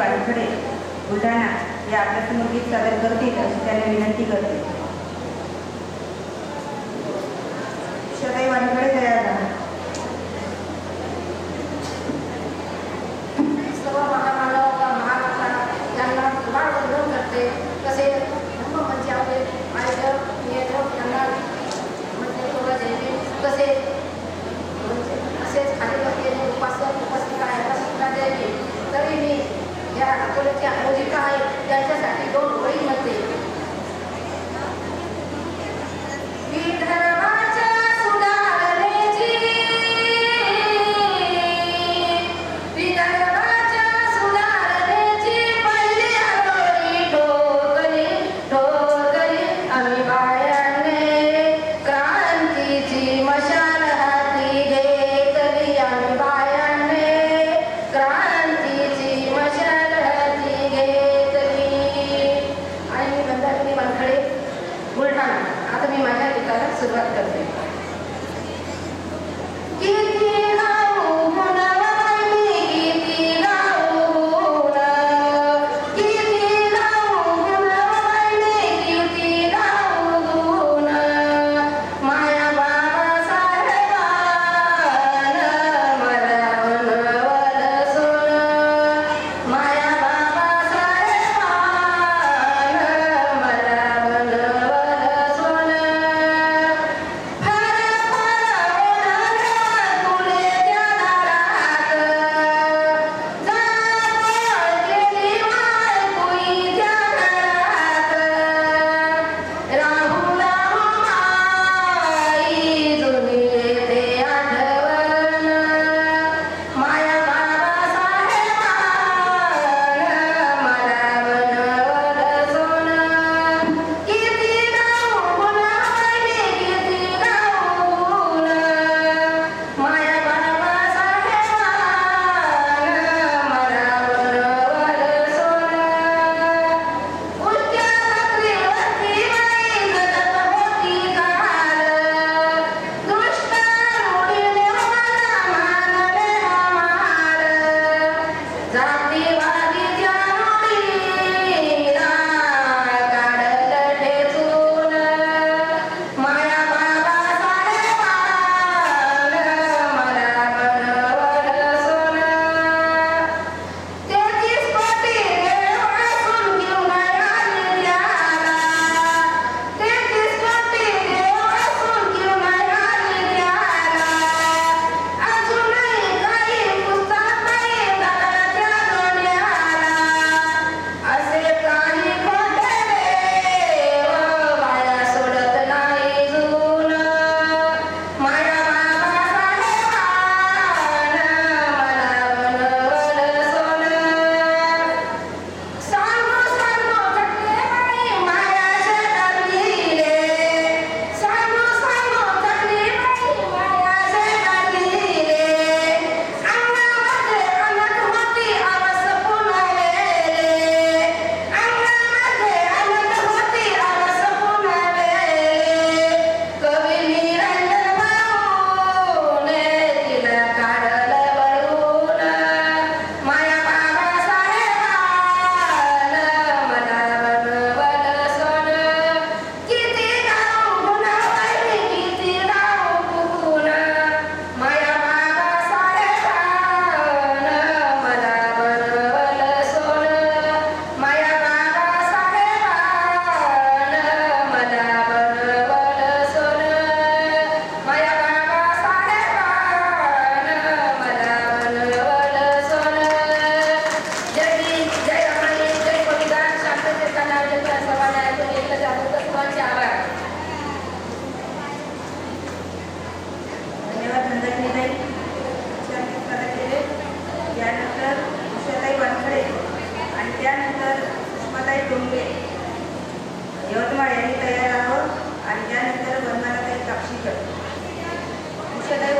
अधिकारी बुलढाणा या अभ्यासमूर गीत सादर करतील अशी त्यांना विनंती करते. शताई वानखडे तयार राहा. सर्व महाराष्ट्रात त्यांना करते. तसे Dạ, Jati कुटुंबे यवतमाळ यांनी तयार आहोत आणि त्यानंतर बनणारा काही साक्षीकर मुख्यतः